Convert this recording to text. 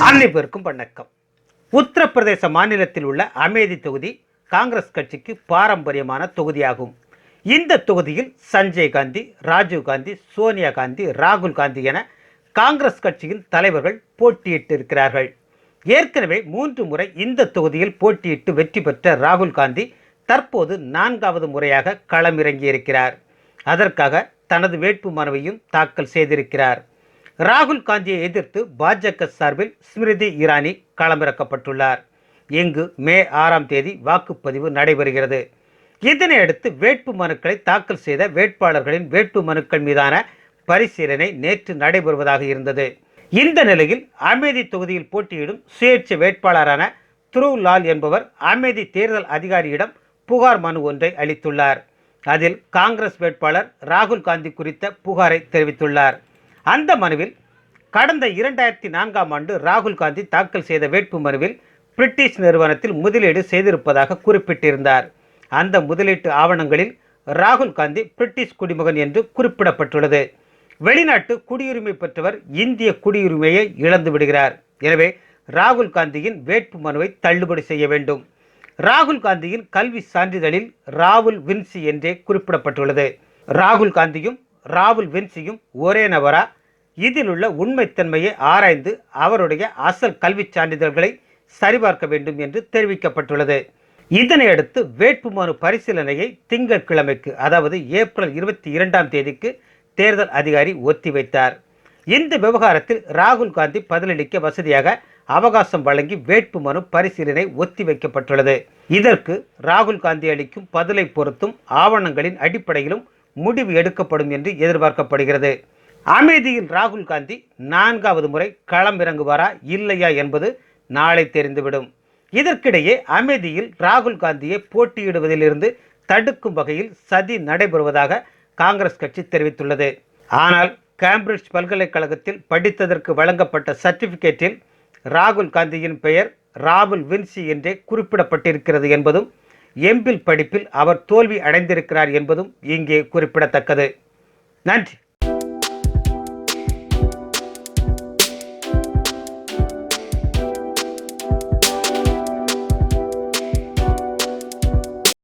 அனைவருக்கும் வணக்கம். உத்தரப்பிரதேச மாநிலத்தில் உள்ள அமேதி தொகுதி காங்கிரஸ் கட்சிக்கு பாரம்பரியமான தொகுதியாகும். இந்த தொகுதியில் சஞ்சய் காந்தி ராஜீவ் காந்தி சோனியா காந்தி ராகுல் காந்தி என காங்கிரஸ் கட்சியின் தலைவர்கள் போட்டியிட்டிருக்கிறார்கள். ஏற்கனவே மூன்று முறை இந்த தொகுதியில் போட்டியிட்டு வெற்றி பெற்ற ராகுல் காந்தி தற்போது நான்காவது முறையாக களமிறங்கியிருக்கிறார். அதற்காக தனது வேட்பு மனுவையும் தாக்கல் செய்திருக்கிறார். ராகுல் காந்தியை எதிர்த்து பாஜக சார்பில் ஸ்மிருதி இரானி களமிறக்கப்பட்டுள்ளார். இங்கு மே ஆறாம் தேதி வாக்குப்பதிவு நடைபெறுகிறது. இதனையடுத்து வேட்பு மனுக்களை தாக்கல் செய்த வேட்பாளர்களின் வேட்பு மனுக்கள் மீதான பரிசீலனை நேற்று நடைபெறுவதாக இருந்தது. இந்த நிலையில் அமேதி தொகுதியில் போட்டியிடும் சுயேட்சை வேட்பாளரான துருவ் லால் என்பவர் அமேதி தேர்தல் அதிகாரியிடம் புகார் மனு ஒன்றை அளித்துள்ளார். அதில் காங்கிரஸ் வேட்பாளர் ராகுல் காந்தி குறித்த புகாரை தெரிவித்துள்ளார். அந்த மனுவில் கடந்த இரண்டாயிரத்தி நான்காம் ஆண்டு ராகுல் காந்தி தாக்கல் செய்த வேட்பு மனுவில் பிரிட்டிஷ் நிறுவனத்தில் முதலீடு செய்திருப்பதாக குறிப்பிட்டிருந்தார். அந்த முதலீட்டு ஆவணங்களில் ராகுல் காந்தி பிரிட்டிஷ் குடிமகன் என்று குறிப்பிடப்பட்டுள்ளது. வெளிநாட்டு குடியுரிமை பெற்றவர் இந்திய குடியுரிமையை இழந்து விடுகிறார். எனவே ராகுல் காந்தியின் வேட்பு மனுவை தள்ளுபடி செய்ய வேண்டும். ராகுல் காந்தியின் கல்வி சான்றிதழில் ராகுல் வின்சி என்றே குறிப்பிடப்பட்டுள்ளது. ராகுல் காந்தியும் ராகுல் வின்சியும் ஒரே நபரா? இதில் உள்ள உண்மைத்தன்மையை ஆராய்ந்து அவருடைய அசல் கல்விச் சான்றிதழ்களை சரிபார்க்க வேண்டும் என்று தெரிவிக்கப்பட்டுள்ளது. இதனையடுத்து வேட்புமனு பரிசீலனையை திங்கட்கிழமைக்கு அதாவது ஏப்ரல் இருபத்தி இரண்டாம் தேதிக்கு தேர்தல் அதிகாரி ஒத்திவைத்தார். இந்த விவகாரத்தில் ராகுல் காந்தி பதிலளிக்க வசதியாக அவகாசம் வழங்கி வேட்புமனு பரிசீலனை ஒத்திவைக்கப்பட்டுள்ளது. இதற்கு ராகுல் காந்தி அளிக்கும் பதிலை பொறுத்தும் ஆவணங்களின் அடிப்படையிலும் முடிவு எடுக்கப்படும் என்று எதிர்பார்க்கப்படுகிறது. அமேதியின் ராகுல் காந்தி நான்காவது முறை களம் இறங்குவாரா இல்லையா என்பது நாளை தெரிந்துவிடும். இதற்கிடையே அமேதியில் ராகுல் காந்தியை போட்டியிடுவதிலிருந்து தடுக்கும் வகையில் சதி நடைபெறுவதாக காங்கிரஸ் கட்சி தெரிவித்துள்ளது. ஆனால் கேம்பிரிட்ஜ் பல்கலைக்கழகத்தில் படித்ததற்கு வழங்கப்பட்ட சர்டிபிகேட்டில் ராகுல் காந்தியின் பெயர் ராகுல் வின்சி என்றே குறிப்பிடப்பட்டிருக்கிறது என்பதும் எம்பில் படிப்பில் அவர் தோல்வி அடைந்திருக்கிறார் என்பதும் இங்கே குறிப்பிடத்தக்கது. நன்றி.